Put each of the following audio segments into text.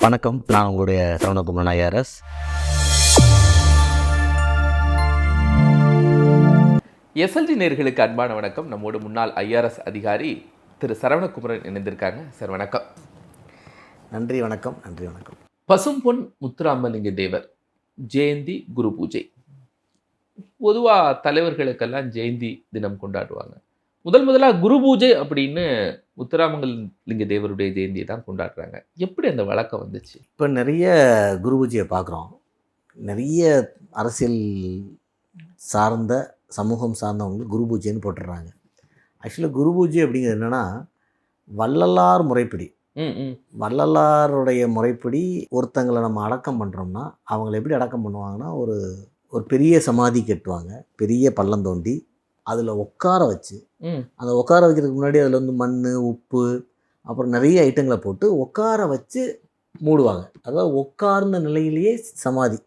வணக்கம். நான் உங்களுடைய சரவணகுமரன் ஐஆர்எஸ். எஸ்எல்டி நேர்களுக்கு அன்பான வணக்கம். நம்மோடு முன்னாள் ஐஆர்எஸ் அதிகாரி திரு சரவணகுமரன் இணைந்திருக்காங்க. சார் வணக்கம். நன்றி வணக்கம். நன்றி வணக்கம். பசும்பொன் முத்துராமலிங்க தேவர் ஜெயந்தி குரு பூஜை. பொதுவாக தலைவர்களுக்கெல்லாம் ஜெயந்தி தினம் கொண்டாடுவாங்க. முதல் முதலாக குரு பூஜை அப்படின்னு முத்துராமலிங்க தேவருடைய ஜெயந்தியை தான் கொண்டாடுறாங்க. எப்படி அந்த வழக்கம் வந்துச்சு? இப்போ நிறைய குரு பூஜையை பார்க்குறோம். நிறைய அரசியல் சார்ந்த சமூகம் சார்ந்தவங்களுக்கு குரு பூஜைன்னு போட்டுடுறாங்க. ஆக்சுவலாக குரு பூஜை அப்படிங்கிறது என்னென்னா வள்ளலார் முறைப்படி. வள்ளலாருடைய முறைப்படி ஒருத்தங்களை நம்ம அடக்கம் பண்ணுறோம்னா அவங்கள எப்படி அடக்கம் பண்ணுவாங்கன்னா ஒரு ஒரு பெரிய சமாதி கட்டுவாங்க. பெரிய பள்ளம் தோண்டி அதில் உட்கார வச்சு அந்த உட்கார வைக்கிறதுக்கு முன்னாடி அதில் வந்து மண் உப்பு அப்புறம் நிறைய ஐட்டங்களை போட்டு உட்கார வச்சு மூடுவாங்க. அதாவது உட்கார்ந்த நிலையிலேயே சமாதி.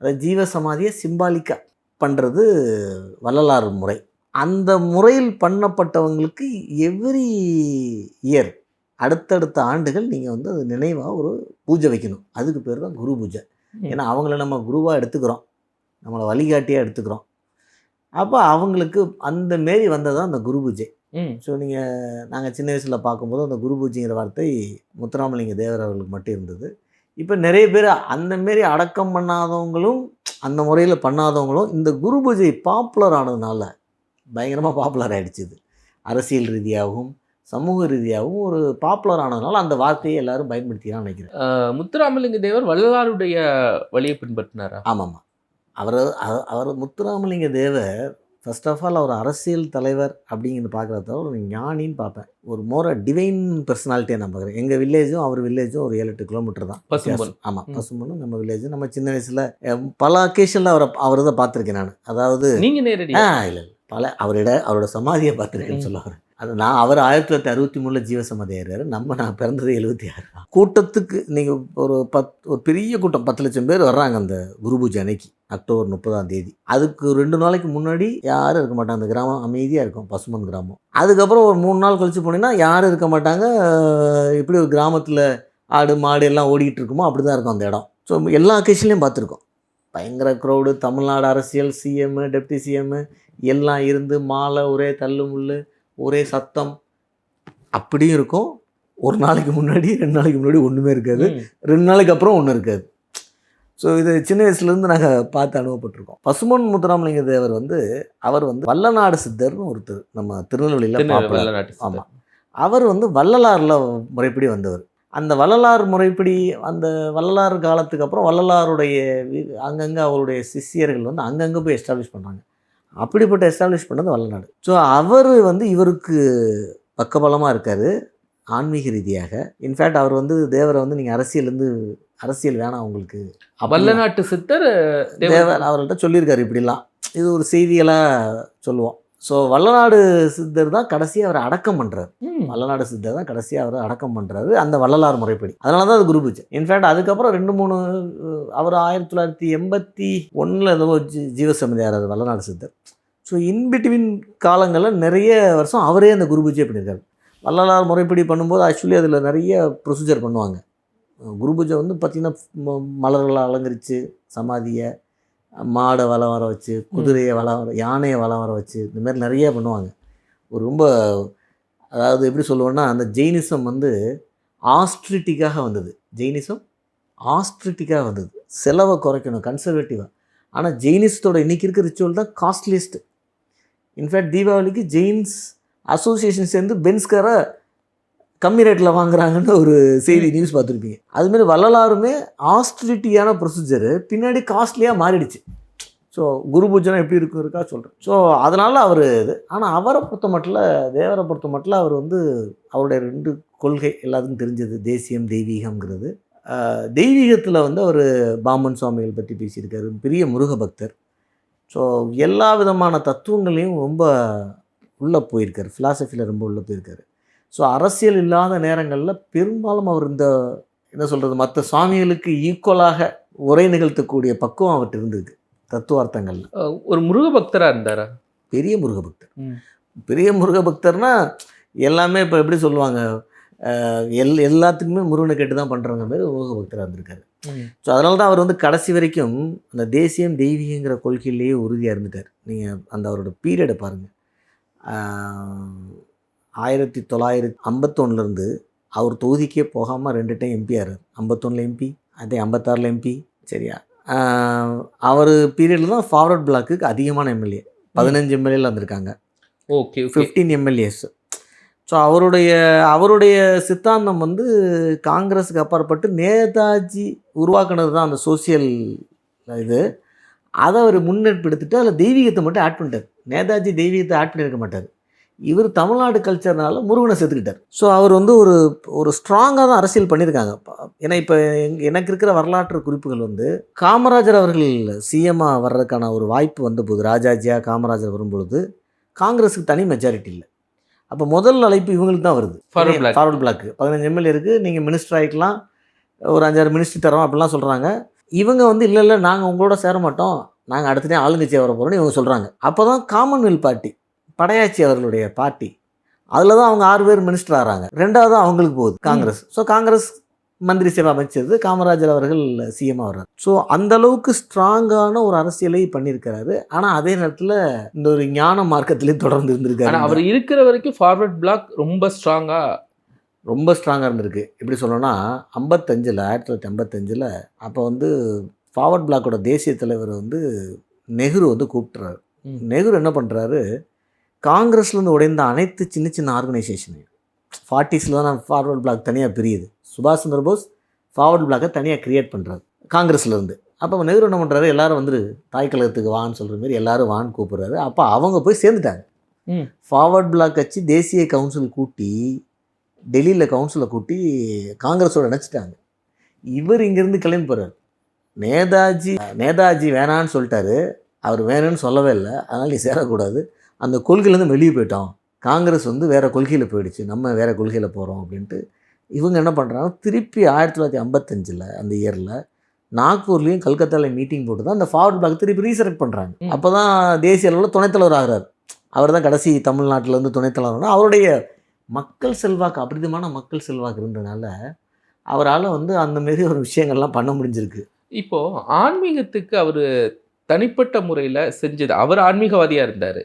அதாவது ஜீவ சமாதியை சிம்பாலிக்காக பண்ணுறது வள்ளலார் முறை. அந்த முறையில் பண்ணப்பட்டவங்களுக்கு எவ்ரி இயர் அடுத்தடுத்த ஆண்டுகள் நீங்கள் வந்து அது நினைவாக ஒரு பூஜை வைக்கணும். அதுக்கு பேர் தான் குரு பூஜை. ஏன்னா அவங்கள நம்ம குருவாக எடுத்துக்கிறோம். நம்மளை வழிகாட்டியாக எடுத்துக்கிறோம். அப்போ அவங்களுக்கு அந்த மாரி வந்தது தான் அந்த குரு பூஜை ஸோ நீங்கள் நாங்கள் சின்ன வயசில் பார்க்கும்போது அந்த குரு பூஜைங்கிற வார்த்தை முத்துராமலிங்க தேவர் அவர்களுக்கு மட்டும் இருந்தது. இப்போ நிறைய பேர் அந்த மாரி அடக்கம் பண்ணாதவங்களும் அந்த முறையில் பண்ணாதவங்களும் இந்த குரு பூஜை பாப்புலர் ஆனதுனால பயங்கரமாக பாப்புலர் ஆகிடுச்சு இது. அரசியல் ரீதியாகவும் சமூக ரீதியாகவும் ஒரு பாப்புலர் ஆனதுனால அந்த வார்த்தையை எல்லாரும் பயன்படுத்திதான் நினைக்கிறேன். முத்துராமலிங்க தேவர் வள்ளலாருடைய வழியை பின்பற்றினாரா? ஆமாம்மா அவர் அவர் Muthuramalinga Thevar first of all அவர் அரசியல் தலைவர் அப்படிங்கிறது பார்க்குறத ஒரு ஞானின்னு பார்ப்பேன். ஒரு மோர டிவைன் பர்சனாலிட்டியை நான் பார்க்குறேன். எங்கள் வில்லேஜும் அவர் வில்லேஜும் ஒரு ஏழு எட்டு கிலோமீட்டர் தான் பசும்பொன். ஆமாம் ம். பசும்பொன்னு நம்ம வில்லேஜ் நம்ம சின்ன வயசில் பல அக்கேஷனில் அவரை அவர் தான் பார்த்துருக்கேன் நான். அதாவது நீங்க நேரடி ஆ இல்லை இல்லை. பல அவரோட அவரோட சமாதியை பார்த்துருக்கேன்னு ம். சொல்லுவார் அது நான் அவர் ஆயிரத்தி தொள்ளாயிரத்தி அறுபத்தி மூணில் ஜீவ நம்ம நான் பிறந்தது எழுபத்தி ஆறு. தான் கூட்டத்துக்கு நீங்கள் ஒரு பத் ஒரு பெரிய கூட்டம் பத்து லட்சம் பேர் வர்றாங்க அந்த குரு பூஜை அன்னைக்கு அக்டோபர் முப்பதாம் தேதி. அதுக்கு ரெண்டு நாளைக்கு முன்னாடி யாரும் இருக்க மாட்டாங்க. அந்த கிராமம் அமைதியாக இருக்கும் பசுமன் கிராமம். அதுக்கப்புறம் ஒரு மூணு நாள் கழிச்சு போனீங்கன்னா யாரும் இருக்க மாட்டாங்க. இப்படி ஒரு கிராமத்தில் ஆடு மாடு எல்லாம் ஓடிக்கிட்டு இருக்குமோ அப்படி தான் இருக்கும் அந்த இடம். ஸோ எல்லா அக்கேஷன்லேயும் பார்த்துருக்கோம். பயங்கர க்ரௌடு தமிழ்நாடு அரசியல் சிஎம்மு டெப்டி சிஎம்மு எல்லாம் இருந்து மாலை ஒரே தள்ளு முள்ளு ஒரே சத்தம். அப்படியும் இருக்கும். ஒரு நாளைக்கு முன்னாடி ரெண்டு நாளைக்கு முன்னாடி ஒன்றுமே இருக்காது. ரெண்டு நாளைக்கு அப்புறம் ஒன்றும் இருக்காது. ஸோ இது சின்ன வயசுலேருந்து நாங்கள் பார்த்து அனுபவப்பட்டிருக்கோம். பசுமன் முத்துராமலிங்க தேவர் வந்து அவர் வந்து வல்லநாடு சித்தர்னு ஒருத்தர் நம்ம திருநெல்வேலியில். ஆமாம் அவர் வந்து வள்ளலாரில் முறைப்படி வந்தவர். அந்த வள்ளலார் முறைப்படி அந்த வள்ளலார் காலத்துக்கு அப்புறம் வள்ளலாருடைய வி- அங்கங்கே அவருடைய சிஷ்யர்கள் வந்து அங்கங்கே போய் எஸ்டாப்ளிஷ் பண்ணாங்க அப்படிப்பட்ட எஸ்டாப்ளிஷ் பண்ணது வள்ளநாடு ஸோ அவர் வந்து இவருக்கு பக்கபலமாக இருக்கார் ஆன்மீக ரீதியாக. இன்ஃபேக்ட் அவர் வந்து தேவரை வந்து நீங்கள் அரசியலேருந்து அரசியல் வேணாம் உங்களுக்கு. அப்படிலாம் வல்லநாட்டு சித்தர் தேவர் அவர்கிட்ட சொல்லியிருக்காரு இப்படிலாம். இது ஒரு செய்திகளாக சொல்லுவோம். ஸோ வள்ளநாடு சித்தர் தான் கடைசியாக அவரை அடக்கம் பண்ணுறாரு ம். வள்ளநாடு சித்தர் தான் கடைசியாக அவரை அடக்கம் பண்ணுறாரு அந்த வள்ளலார் முறைப்படி. அதனால தான் அது குரு பூஜை இன்ஃபேக்ட் அதுக்கப்புறம் ரெண்டு மூணு அவர் ஆயிரத்தி தொள்ளாயிரத்தி எண்பத்தி ஒன்றில் ஏதோ ஜீ ஜீவசமிதி ஆறாரு வள்ளநாடு சித்தர். ஸோ இன்பிட்வீன் காலங்களில் நிறைய வருஷம் அவரே அந்த குரு பூஜை பண்ணியிருக்காரு. வள்ளலார் முறைப்படி பண்ணும்போது ஆக்சுவலி அதில் நிறைய ப்ரொசீஜர் பண்ணுவாங்க. குரு பூஜை வந்து பார்த்திங்கன்னா மலர்களை அலங்கரித்து சமாதியை மாடை வலம் வர வச்சு குதிரையை வலம் வர யானையை வலம் வர வச்சு இந்த மாதிரி நிறைய பண்ணுவாங்க. ஒரு ரொம்ப அதாவது எப்படி சொல்லுவோன்னா அந்த ஜெயினிசம் வந்து ஆஸ்ட்ரிட்டிக்காக வந்தது. ஜெயினிசம் ஆஸ்ட்ரிட்டிக்காக வந்தது. செலவை குறைக்கணும் கன்சர்வேட்டிவாக ஆனால் ஜெயினிசத்தோட இன்னைக்கு இருக்க ரிச்சுவல் தான் காஸ்ட்லியஸ்ட் இன்ஃபேக்ட் தீபாவளிக்கு ஜெயின்ஸ் அசோசியேஷன் சேர்ந்து பென்ஸ்காரை கம்மி ரேட்டில் வாங்குறாங்கன்னு ஒரு செய்தி நியூஸ் பார்த்துருப்பீங்க. அதுமாரி வள்ளலாருமே ஆஸ்ட்ரிட்டியான ப்ரொசீஜரு பின்னாடி காஸ்ட்லியாக மாறிடுச்சு. ஸோ குரு பூஜனை எப்படி இருக்கும் இருக்கா சொல்கிறேன் ஸோ அதனால் அவர் இது. ஆனால் அவரை பொறுத்த மட்டும் தேவரை பொறுத்த மட்டும் அவர் வந்து அவருடைய ரெண்டு கொள்கை எல்லாத்துக்கும் தெரிஞ்சது தேசியம் தெய்வீகம்ங்கிறது. தெய்வீகத்தில் வந்து அவர் பாமன் சுவாமிகள் பற்றி பேசியிருக்காரு. பெரிய முருக பக்தர் ஸோ எல்லா விதமான தத்துவங்களையும் ரொம்ப உள்ளே போயிருக்காரு. ஃபிலாசபியில் ரொம்ப உள்ளே போயிருக்காரு. ஸோ அரசியல் இல்லாத நேரங்களில் பெரும்பாலும் அவர் இந்த என்ன சொல்கிறது மற்ற சுவாமிகளுக்கு ஈக்குவலாக உரை நிகழ்த்தக்கூடிய பக்குவம் அவர்கிட்ட இருந்திருக்கு தத்துவார்த்தங்கள்ல. அஹ், ஒரு முருக பக்தரா இருந்தாரா? பெரிய முருக பக்தர். பெரிய முருக பக்தர்னா எல்லாமே இப்போ எப்படி சொல்லுவாங்க எல் எல்லாத்துக்குமே முருகனை கேட்டு தான் பண்ணுறவங்க மாதிரி முருக பக்தராக இருந்திருக்காரு. ஸோ அதனால தான் அவர் வந்து கடைசி வரைக்கும் அந்த தேசியம் தெய்வீகங்கிற கொள்கையிலேயே உறுதியாக இருந்துட்டார். நீங்கள் அந்த அவரோட பீரியடை பாருங்கள் ஆயிரத்தி தொள்ளாயிரத்தி ஐம்பத்தொன்னுலேருந்து அவர் தொகுதிக்கே போகாமல் ரெண்டு டைம் எம்பி ஆறார் ஐம்பத்தொன்னில் எம்பி அதே ஐம்பத்தாறில் எம்பி சரியா? அவர் பீரியடில் தான் ஃபார்வர்ட் பிளாக்குக்கு அதிகமான எம்எல்ஏ பதினஞ்சு எம்எல்ஏல வந்திருக்காங்க. ஓகே ஃபிஃப்டீன் எம்எல்ஏஸ் ஸோ அவருடைய அவருடைய சித்தாந்தம் வந்து காங்கிரஸுக்கு அப்பாற்பட்டு நேதாஜி உருவாக்குனது தான் அந்த சோசியல் இது. அதை அவர் முன்னெடுப்பெடுத்துட்டு அதில் தெய்வீகத்தை மட்டும் ஆட் பண்ணிட்டார். நேதாஜி தெய்வீகத்தை ஆட் பண்ணியிருக்க மாட்டார். இவர் தமிழ்நாடு கல்ச்சர்னால முருகனை சேர்த்துக்கிட்டார் ஸோ அவர் வந்து ஒரு ஒரு ஸ்ட்ராங்காக தான் அரசியல் பண்ணியிருக்காங்க. ஏன்னா இப்போ எனக்கு இருக்கிற வரலாற்று குறிப்புகள் வந்து காமராஜர் அவர்கள் சிஎம்மாக வர்றதுக்கான ஒரு வாய்ப்பு வந்தபோது ராஜாஜியா காமராஜர் வரும்பொழுது காங்கிரஸுக்கு தனி மெஜாரிட்டி இல்லை. அப்போ முதல் அழைப்பு இவங்களுக்கு தான் வருது. ஃபார்வர்ட் பிளாக் பதினஞ்சு எம்எல்ஏ இருக்குது நீங்கள் மினிஸ்டர் ஆகிக்கலாம் ஒரு அஞ்சாறு மினிஸ்டர் தரோம் அப்படிலாம் சொல்கிறாங்க இவங்க வந்து இல்லை இல்லை நாங்கள் உங்களோட சேர மாட்டோம். நாங்கள் அடுத்த டைம் ஆளுங்கட்சியாக வர போகிறோம்னு இவங்க சொல்கிறாங்க அப்போ தான் காமன்வெல்த் பார்ட்டி படையாச்சி அவர்களுடைய பார்ட்டி அதில் தான் அவங்க ஆறு பேர் மினிஸ்டர் ஆகிறாங்க ரெண்டாவது அவங்களுக்கு போகுது காங்கிரஸ். ஸோ காங்கிரஸ் மந்திரி சேவை அமைச்சது காமராஜர் அவர்கள் சிஎம் வர்றார். ஸோ அந்த அளவுக்கு ஸ்ட்ராங்கான ஒரு அரசியலை பண்ணியிருக்கிறாரு. ஆனால் அதே நேரத்தில் இந்த ஒரு ஞான மார்க்கத்திலையும் தொடர்ந்து இருந்திருக்காரு. அவர் இருக்கிற வரைக்கும் ஃபார்வர்ட் பிளாக் ரொம்ப ஸ்ட்ராங்கா ரொம்ப ஸ்ட்ராங்காக இருந்திருக்கு. எப்படி சொல்லணும்னா ஐம்பத்தஞ்சில் ஆயிரத்தி தொள்ளாயிரத்தி ஐம்பத்தஞ்சில் அப்போ வந்து ஃபார்வர்ட் பிளாக்கோட தேசிய தலைவர் வந்து நெஹ்ரு வந்து கூப்பிட்டுறாரு. ம். நெஹ்ரு என்ன பண்ணுறாரு காங்கிரஸ்லேருந்து உடைந்த அனைத்து சின்ன சின்ன ஆர்கனைசேஷனையும் ஃபார்ட்டிஸில் தான் ஃபார்வர்ட் பிளாக் தனியாக பிரியுது. சுபாஷ் சந்திர போஸ் ஃபார்வர்ட் பிளாக்கை தனியாக கிரியேட் பண்ணுறாரு காங்கிரஸ்லேருந்து. அப்போ நெஹ்ரு என்ன பண்ணுறாரு எல்லாரும் வந்துரு தாய் கழகத்துக்கு வான்னு சொல்கிற மாதிரி எல்லாரும் வான்னு கூப்பிட்றாரு. அப்போ அவங்க போய் சேர்ந்துட்டாங்க. ஃபார்வர்ட் பிளாக் கட்சி தேசிய கவுன்சில் கூட்டி டெல்லியில் கவுன்சிலை கூட்டி காங்கிரஸோட இணைச்சிட்டாங்க. இவர் இங்கேருந்து கிளம்பி போகிறார் நேதாஜி நேதாஜி வேணான்னு சொல்லிட்டாரு. அவர் வேணும்னு சொல்லவே இல்லை. அதனால் நீ சேரக்கூடாது. அந்த கொள்கையிலேருந்து வெளியே போயிட்டோம் காங்கிரஸ் வந்து வேறு கொள்கையில் போயிடுச்சு. நம்ம வேறு கொள்கையில் போகிறோம் அப்படின்ட்டு இவங்க என்ன பண்ணுறாங்க திருப்பி ஆயிரத்தி தொள்ளாயிரத்தி ஐம்பத்தஞ்சில் அந்த இயரில் நாக்பூர்லேயும் கல்கத்தாலையும் மீட்டிங் போட்டு தான் அந்த ஃபார்வர்ட் பிளாக் திருப்பி ரீசெலக்ட் பண்ணுறாங்க. அப்போ தான் தேசிய அளவில் துணைத் தலைவர் ஆகிறார். அவர் தான் கடைசி தமிழ்நாட்டில் இருந்து துணைத் தலைவர்னா அவருடைய மக்கள் செல்வாக்கு அபரிதமான மக்கள் செல்வாக்கு இருந்தனால அவரால் வந்து அந்த மாரி ஒரு விஷயங்கள்லாம் பண்ண முடிஞ்சிருக்கு. இப்போ ஆன்மீகத்துக்கு அவர் தனிப்பட்ட முறையில் செஞ்சது அவர் ஆன்மீகவாதியாக இருந்தார்.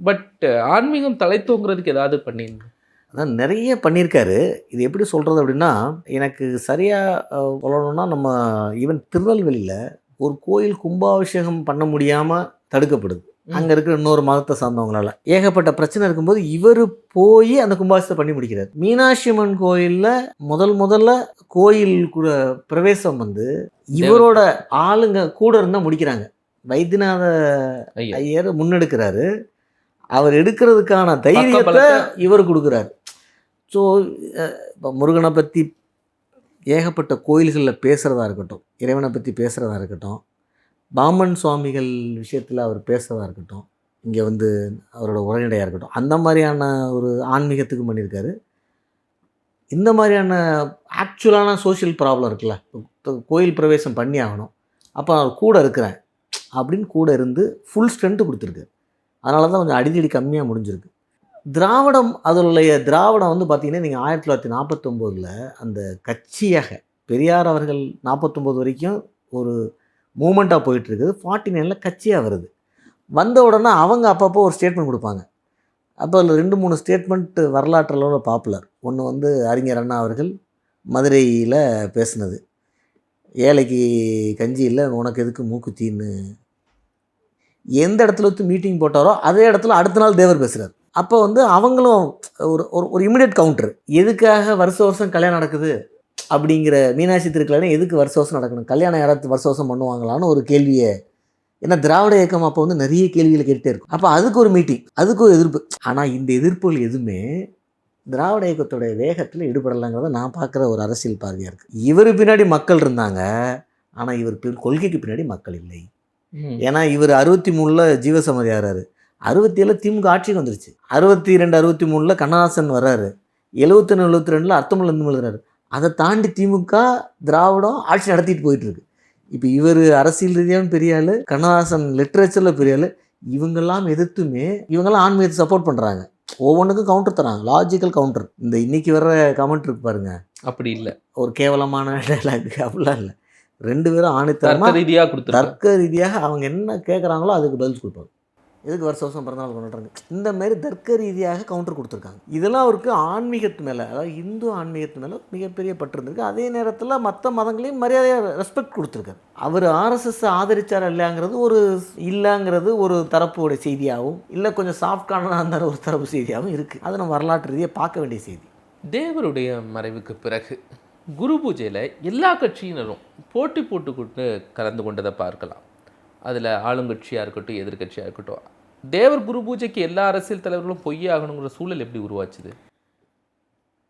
பட் ஆன்மீகம் தலை தூங்குறதுக்கு ஏதாவது பண்ணிருந்தா அதான் நிறைய பண்ணியிருக்காரு இது எப்படி சொல்கிறது அப்படின்னா எனக்கு சரியாக சொல்லணும்னா நம்ம ஈவன் திருநெல்வேலியில் ஒரு கோயில் கும்பாபிஷேகம் பண்ண முடியாமல் தடுக்கப்படுது. அங்கே இருக்கிற இன்னொரு மதத்தை சார்ந்தவங்களால. ஏகப்பட்ட பிரச்சனை இருக்கும்போது இவர் போய் அந்த கும்பாபிஷேகத்தை பண்ணி முடிக்கிறார். மீனாட்சி அம்மன் கோயிலில் முதல் முதல்ல கோயில் கூட பிரவேசம் வந்து இவரோட ஆளுங்க கூட இருந்தால் முடிக்கிறாங்க. வைத்தியநாத ஐயா. ஐயர் முன்னெடுக்கிறாரு. அவர் எடுக்கிறதுக்கான தைரியத்தை இவர் கொடுக்குறாரு. ஸோ இப்போ முருகனை பற்றி ஏகப்பட்ட கோயில்களில் பேசுகிறதா இருக்கட்டும் இறைவனை பற்றி பேசுகிறதா இருக்கட்டும் பாமன் சுவாமிகள் விஷயத்தில் அவர் பேசுகிறதா இருக்கட்டும் இங்கே வந்து அவரோட உரைநடையாக இருக்கட்டும் அந்த மாதிரியான ஒரு ஆன்மீகத்துக்கு பண்ணியிருக்காரு. இந்த மாதிரியான ஆக்சுவலான சோஷியல் ப்ராப்ளம் இருக்குல்ல கோயில் பிரவேசம் பண்ணி ஆகணும் அப்போ நான் கூட இருக்கிறேன் அப்படின்னு கூட இருந்து ஃபுல் ஸ்ட்ரென்த்து கொடுத்துருக்கு அதனால தான் கொஞ்சம் அடிதடி கம்மியாக முடிஞ்சிருக்கு. திராவிடம் அதனுடைய திராவிடம் வந்து பார்த்திங்கன்னா நீங்கள் ஆயிரத்தி தொள்ளாயிரத்தி நாற்பத்தொம்போதில் அந்த கட்சியாக பெரியார் அவர்கள் நாற்பத்தொம்போது வரைக்கும் ஒரு மூமெண்ட்டாக போயிட்டுருக்குது. ஃபார்ட்டி நைனில் கட்சியாக வருது. வந்த உடனே அவங்க அப்பப்போ ஒரு ஸ்டேட்மெண்ட் கொடுப்பாங்க. அப்போ அதில் ரெண்டு மூணு ஸ்டேட்மெண்ட்டு வரலாற்றில் பாப்புலர் ஒன்று வந்து அறிஞர் அண்ணா அவர்கள் மதுரையில் பேசுனது. ஏழைக்கு கஞ்சி இல்லை உனக்கு எதுக்கு மூக்குத்தின்னு எந்த இடத்துல வச்சு மீட்டிங் போட்டாரோ அதே இடத்துல அடுத்த நாள் தேவர் பேசுகிறார் அப்போ வந்து அவங்களும் ஒரு ஒரு ஒரு இமிடியட் கவுண்டர் எதுக்காக வருஷ வருஷம் கல்யாணம் நடக்குது அப்படிங்கிற மீனாட்சி திருக்கல்யாணம் எதுக்கு வருஷ வருஷம் நடக்கணும்? கல்யாணம் யாராவது வருஷ வருஷம் பண்ணுவாங்களான்னு ஒரு கேள்வியை. ஏன்னா திராவிட இயக்கம் அப்போ வந்து நிறைய கேள்விகளை கேட்டுட்டே இருக்கும். அப்போ அதுக்கு ஒரு மீட்டிங் அதுக்கு ஒரு எதிர்ப்பு. ஆனால் இந்த எதிர்ப்புகள் எதுவுமே திராவிட இயக்கத்தோடைய வேகத்தில் ஈடுபடலைங்கிறத நான் பார்க்குற ஒரு அரசியல் பார்வையாக இருக்குது இவர் பின்னாடி மக்கள் இருந்தாங்க ஆனால் இவர் கொள்கைக்கு பின்னாடி மக்கள் இல்லை. ஏன்னா இவர் அறுபத்தி மூணில் ஜீவசமதி ஆகிறாரு அறுபத்தி ஏழில் திமுக ஆட்சிக்கு வந்துருச்சு. அறுபத்தி ரெண்டு அறுபத்தி மூணில் கண்ணதாசன் வர்றாரு. எழுபத்தொன்று எழுபத்தி ரெண்டில் அர்த்தமுள்ள இந்து எழுதுறாரு அதை தாண்டி திமுக திராவிடம் ஆட்சி நடத்திட்டு போயிட்டு இருக்கு இப்போ இவர் அரசியல் ரீதியாகவும் பெரிய ஆள் கண்ணதாசன் லிட்ரேச்சரில் பெரிய ஆள். இவங்கெல்லாம் எதிர்த்துமே இவங்கெல்லாம் ஆன்மீகத்தை சப்போர்ட் பண்ணுறாங்க ஒவ்வொன்றுக்கும் கவுண்டர் தராங்க. லாஜிக்கல் கவுண்டர் இந்த இன்னைக்கு வர்ற கமெண்ட் இருக்கு பாருங்க. அப்படி இல்ல. ஒரு கேவலமான டைலாக் அப்படிலாம் இல்லை. ரெண்டு பேரும் ஆணித்தரமாக ரீதியா கொடுத்துருக்காங்க. தர்க்க ரீதியாக அவங்க என்ன கேட்குறாங்களோ அதுக்கு பதில் கொடுப்பாங்க எதுக்கு வருஷம் வருஷம் பிறந்தநாள் கொண்டாடுறாங்க? இந்த மாதிரி தர்க்க ரீதியாக கவுண்டர் கொடுத்துருக்காங்க. இதெல்லாம் அவருக்கு ஆன்மீகத்து மேலே அதாவது இந்து ஆன்மீகத்து மேலே மிகப்பெரிய பற்று இருந்திருக்கு. அதே நேரத்தில் மற்ற மதங்களையும் மரியாதையாக ரெஸ்பெக்ட் கொடுத்துருக்காரு. அவர் ஆர்எஸ்எஸ் ஆதரிச்சார் இல்லைங்கிறது ஒரு இல்லைங்கிறது ஒரு தரப்போட செய்தியாகவும் இல்லை கொஞ்சம் சாஃப்டான அந்த ஒரு தரப்பு செய்தியாகவும் இருக்குது அதை நம்ம வரலாற்று ரீதியாக பார்க்க வேண்டிய செய்தி. தேவருடைய மறைவுக்கு பிறகு குரு பூஜையில் எல்லா கட்சியினரும் போட்டி போட்டுக்கிட்டு கலந்து கொண்டதை பார்க்கலாம். அதில் ஆளுங்கட்சியாக இருக்கட்டும் எதிர்கட்சியாக இருக்கட்டும் தேவர் குரு பூஜைக்கு எல்லா அரசியல் தலைவர்களும் பொய்யாகணுங்கிற சூழல் எப்படி உருவாச்சுது?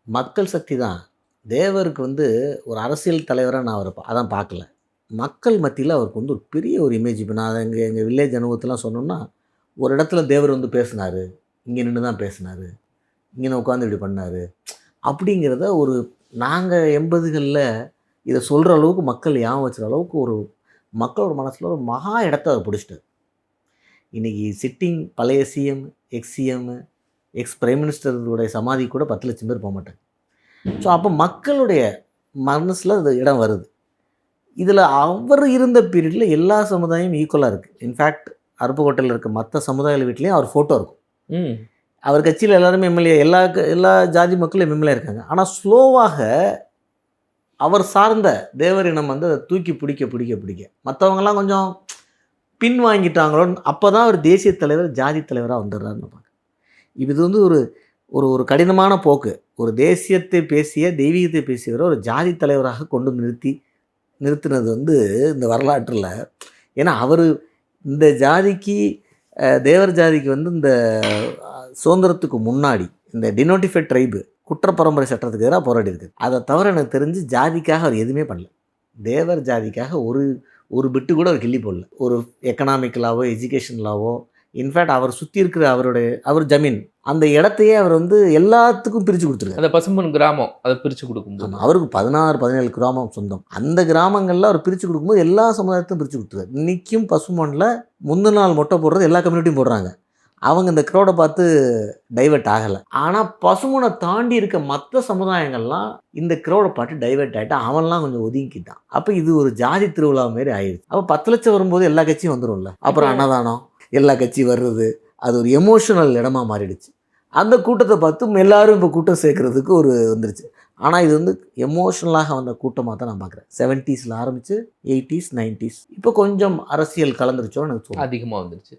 மக்கள் சக்தி தான். தேவருக்கு வந்து ஒரு அரசியல் தலைவராக நான் அவரை அதான் பார்க்கல. மக்கள் மத்தியில் அவருக்கு வந்து ஒரு பெரிய ஒரு இமேஜ் இப்போ நான் எங்கள் எங்கள் வில்லேஜ் அனுபவத்தெலாம் சொன்னோம்னா ஒரு இடத்துல தேவர் வந்து பேசினார் இங்கே நின்று தான் பேசினார் இங்கே உட்காந்து இப்படி பண்ணார் அப்படிங்கிறத ஒரு நாங்கள் எண்பதுகளில் இதை சொல்கிற அளவுக்கு மக்கள் ஞாபகம் வச்சுற அளவுக்கு ஒரு மக்களோட மனசில் ஒரு மகா இடத்த அதை பிடிச்சிட்டது. இன்றைக்கி சிட்டிங் பழைய CM ex CM ex prime மினிஸ்டருடைய சமாதி கூட பத்து லட்சம் பேர் போக மாட்டாங்க. ஸோ அப்போ மக்களுடைய மனசில் அது இடம் வருது. இதில் அவர் இருந்த பீரியடில் எல்லா சமுதாயமும் ஈக்குவலாக இருக்குது இன்ஃபேக்ட் அருப்புக்கோட்டையில் இருக்க மற்ற சமுதாய வீட்லேயும் அவர் ஃபோட்டோ இருக்கும். ம். அவர் கட்சியில் எல்லாருமே எம்எல்ஏ எல்லா எல்லா ஜாதி மக்களும் எம்எல்ஏ இருக்காங்க. ஆனால் ஸ்லோவாக அவர் சார்ந்த தேவர் இனம் வந்து அதை தூக்கி பிடிக்க பிடிக்க பிடிக்க. மற்றவங்கெல்லாம் கொஞ்சம் பின் வாங்கிட்டாங்களோன்னு அப்போ தான் அவர் தேசிய தலைவர் ஜாதி தலைவராக வந்துடுறாருன்னு பார்க்க இது வந்து ஒரு ஒரு ஒரு கடினமான போக்கு. ஒரு தேசியத்தை பேசிய தெய்வீகத்தை பேசியவரை ஒரு ஜாதி தலைவராக கொண்டு நிறுத்தி நிறுத்தினது வந்து இந்த வரலாற்றில். ஏன்னா அவர் இந்த ஜாதிக்கு தேவர் ஜாதிக்கு வந்து இந்த சுதந்திரத்துக்கு முன்னாடி இந்த டினோட்டிஃபைட் ட்ரைபு குற்றப்பரம்பரை சட்டத்துக்கு எதிராக போராடி இருக்கு. அதை தவிர எனக்கு தெரிஞ்சு ஜாதிக்காக அவர் எதுவுமே பண்ணல. தேவர் ஜாதிக்காக ஒரு ஒரு பிட்டு கூட அவர் கிள்ளி போடல. ஒரு எக்கனாமிக்கலாவோ எஜுகேஷனலாவோ இன்ஃபேக்ட் அவர் சுற்றி இருக்கிற அவருடைய அவர் ஜமீன் அந்த இடத்தையே அவர் வந்து எல்லாத்துக்கும் பிரித்து கொடுத்துருக்காரு. அந்த பசும்பொன் கிராமம் அதை பிரிச்சு கொடுக்கும்போது. ஆமா, அவருக்கு பதினாறு பதினேழு கிராமம் சொந்தம். அந்த கிராமங்களில் அவர் பிரித்து கொடுக்கும்போது எல்லா சமுதாயத்தையும் பிரித்து கொடுத்துருக்காரு. இன்றைக்கும் பசுமொன்னில் முந்தின நாள் மொட்டை போடுறது எல்லா கம்யூனிட்டியும் போடுறாங்க. அவங்க இந்த க்ரௌடை பார்த்து டைவர்ட் ஆகலை. ஆனால் பசுமனை தாண்டி இருக்க மற்ற சமுதாயங்கள்லாம் இந்த க்ரௌடை பார்த்து டைவர்ட் ஆகிட்டா அவன்லாம் கொஞ்சம் ஒதுங்கிட்டான் அப்போ இது ஒரு ஜாதி திருவிழா மாரி ஆயிடுச்சு. அப்போ பத்து லட்சம் வரும்போது எல்லா கட்சியும் வந்துரும்ல. அப்புறம் அன்னதானம். எல்லா கட்சி வர்றது அது ஒரு எமோஷனல் இடமா மாறிடுச்சு. அந்த கூட்டத்தை பார்த்து எல்லாரும் இப்போ கூட்டம் சேர்க்குறதுக்கு ஒரு வந்துருச்சு. ஆனால் இது வந்து எமோஷனலாக வந்த கூட்டமாக தான் நான் பார்க்குறேன். செவன்ட்டீஸில் ஆரம்பித்து எயிட்டிஸ் நைன்ட்டீஸ் இப்போ கொஞ்சம் அரசியல் கலந்துருச்சோன்னு எனக்கு அதிகமாக வந்துருச்சு.